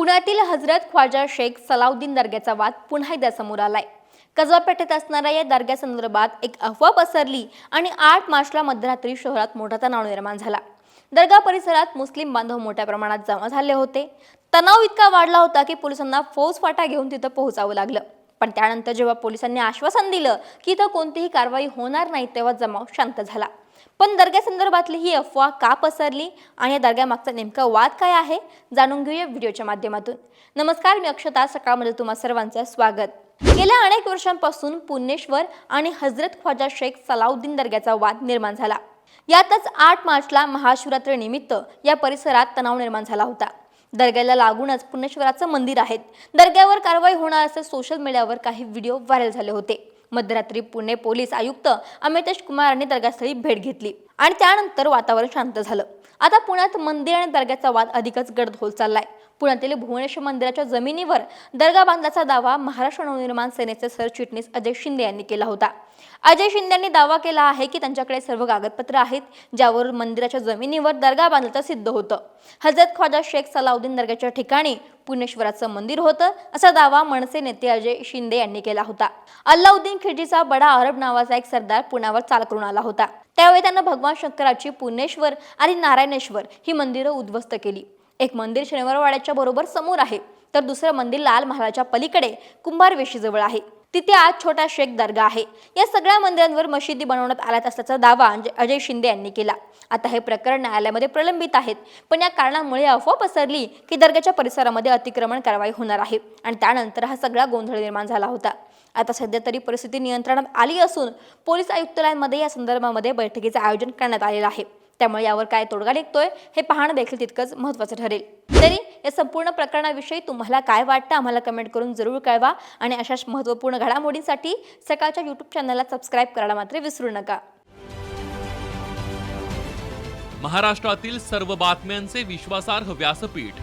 पुण्यातील हजरत ख्वाजा शेख सलाउद्दीन दर्ग्याचा वाद पुन्हा एकदा समोर आलाय. कसबापेठेत असणाऱ्या या दर्ग्यासंदर्भात एक अफवा पसरली आणि आठ मार्चला मध्यरात्री शहरात मोठा तणाव निर्माण झाला. दर्गा परिसरात मुस्लिम बांधव मोठ्या प्रमाणात जमा झाले होते. तणाव इतका वाढला होता की पोलिसांना फौजफाटा घेऊन तिथं पोहोचावं लागलं. पण त्यानंतर जेव्हा पोलिसांनी आश्वासन दिलं की इथं कोणतीही कारवाई होणार नाही तेव्हा जमाव शांत झाला. पण दर्ग्यासंदर्भातली ही अफवा का पसरली आणि या दर्ग्यामागचा नेमका वाद काय आहे जाणून घेऊया व्हिडिओच्या माध्यमातून. नमस्कार मी अक्षता. सकाळमध्ये तुम्हा सर्वांचं स्वागत. गेल्या अनेक वर्षांपासून पुणेश्वर आणि हजरत ख्वाजा शेख सलाउद्दीन दर्ग्याचा वाद निर्माण झाला. यातच आठ मार्चला महाशिवरात्रीनिमित्त या परिसरात तणाव निर्माण झाला होता. दर्ग्याला लागूनच पुणेश्वराचं मंदिर आहे दर्ग्यावर कारवाई होणार असे सोशल मीडियावर काही व्हिडिओ व्हायरल झाले होते. मध्यरात्री पुणे पोलीस आयुक्त अमितेश कुमार यांनी दर्गास्थळी भेट घेतली. आणि त्यानंतर वातावरण शांत झालं. आता पुण्यात मंदिर आणि दर्ग्याचा वाद अधिकच गडद होत चाललाय. पुण्यातील भुवनेश्वर मंदिराच्या जमिनीवर दर्गा बांधल्याचा दावा महाराष्ट्र नवनिर्माण सेनेचे सरचिटणीस अजय शिंदे यांनी केला होता. अजय शिंदे यांनी दावा केला आहे की त्यांच्याकडे सर्व कागदपत्र आहेत ज्यावर मंदिराच्या जमिनीवर दर्गा बांधल्याचं सिद्ध होतं. हजरत ख्वाजा शेख सलाउद्दीन दर्ग्याच्या ठिकाणी पुणेश्वराचं मंदिर होतं असा दावा मनसे नेते अजय शिंदे यांनी केला होता. अल्लाउद्दीन खिलजीचा बडा अरब नावाचा एक सरदार पुण्यावर चाल करून आला होता. त्यावेळी त्यांना भगवान शंकराची पुणेश्वर आणि नारायणेश्वर ही मंदिरं उद्ध्वस्त केली. एक मंदिर शनिवारवाड्याच्या बरोबर समोर आहे तर दुसरं मंदिर लाल महालाच्या पलीकडे कुंभार वेशीजवळ आहे. तिथे आज छोटा शेख दर्गा आहे. या सगळ्या मंदिरांवर मशिदी बनवण्यात आल्यात असल्याचा दावा अजय- अजय शिंदे यांनी केला. आता हे प्रकरण न्यायालयामध्ये प्रलंबित आहेत पण या कारणामुळे अफवा पसरली की दर्ग्याच्या परिसरामध्ये अतिक्रमण कारवाई होणार आहे आणि त्यानंतर हा सगळा गोंधळ निर्माण झाला होता. आता सध्या तरी परिस्थिती नियंत्रणात आली असून पोलीस आयुक्तालयांमध्ये या संदर्भामध्ये बैठकीचं आयोजन करण्यात आलेलं आहे. त्यामुळे यावर काय तोडगा निघतोय हे पाहणं देखील तितकंच महत्त्वाचं ठरेल. तरी या संपूर्ण प्रकरणाविषयी तुम्हाला काय वाटतं आम्हाला कमेंट करून जरूर कळवा आणि अशाच महत्त्वपूर्ण घडामोडींसाठी सकाळच्या यूट्यूब चॅनलला सबस्क्राईब करायला मात्र विसरू नका. महाराष्ट्रातील सर्व बातम्यांचे विश्वासार्ह व्यासपीठ.